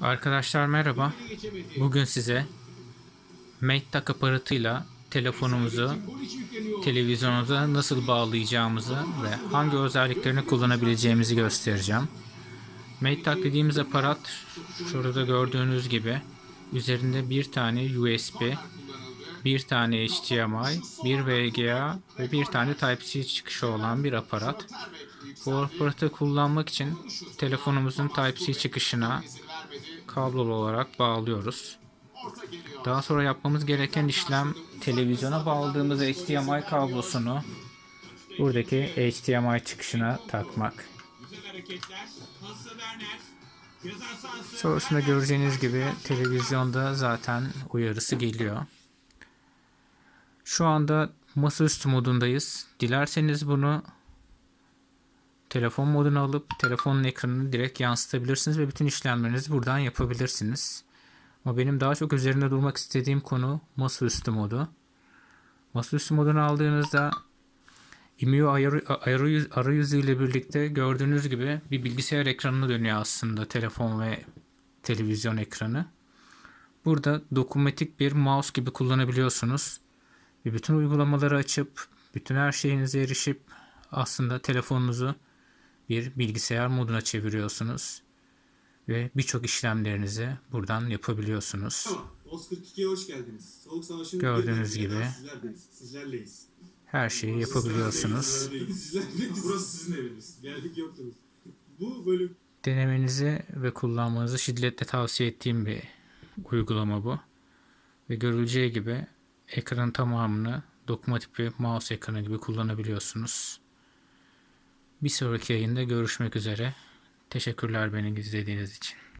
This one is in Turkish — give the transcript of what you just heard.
Arkadaşlar merhaba. Bugün size MateTalk aparatıyla telefonumuzu televizyonumuza nasıl bağlayacağımızı ve hangi özelliklerini kullanabileceğimizi göstereceğim. MateTalk dediğimiz aparat şurada gördüğünüz gibi üzerinde bir tane USB, bir tane HDMI, bir VGA ve bir tane Type-C çıkışı olan bir aparat. Bu aparatı kullanmak için telefonumuzun Type-C çıkışına kablolu olarak bağlıyoruz. Daha sonra yapmamız gereken işlem televizyona bağladığımız HDMI kablosunu buradaki HDMI çıkışına takmak. Sonrasında göreceğiniz gibi televizyonda zaten uyarısı geliyor. Şu anda masaüstü modundayız. Dilerseniz bunu telefon moduna alıp telefonun ekranını direkt yansıtabilirsiniz ve bütün işlemlerinizi buradan yapabilirsiniz. Ama benim daha çok üzerinde durmak istediğim konu masaüstü modu. Masaüstü modunu aldığınızda IMU ayarı, ayarı, arayüzü ile birlikte gördüğünüz gibi bir bilgisayar ekranına dönüyor aslında telefon ve televizyon ekranı. Burada dokunmatik bir mouse gibi kullanabiliyorsunuz. Ve bütün uygulamaları açıp, bütün her şeyinize erişip aslında telefonunuzu bir bilgisayar moduna çeviriyorsunuz. Ve birçok işlemlerinizi buradan yapabiliyorsunuz. Oz 42'ye hoş geldiniz. Soğuk Savaş'ın Gördüğünüz gibi. Sizlerleyiz. Her şeyi yapabiliyorsunuz. Sizlerdeyiz. Burası sizin eviniz. Geldik yoktunuz. Bu bölüm Denemenizi ve kullanmanızı şiddetle tavsiye ettiğim bir uygulama bu. Ve görüleceği gibi ekranın tamamını dokunmatik bir mouse ekranı gibi kullanabiliyorsunuz. Bir sonraki yayında görüşmek üzere. Teşekkürler beni izlediğiniz için.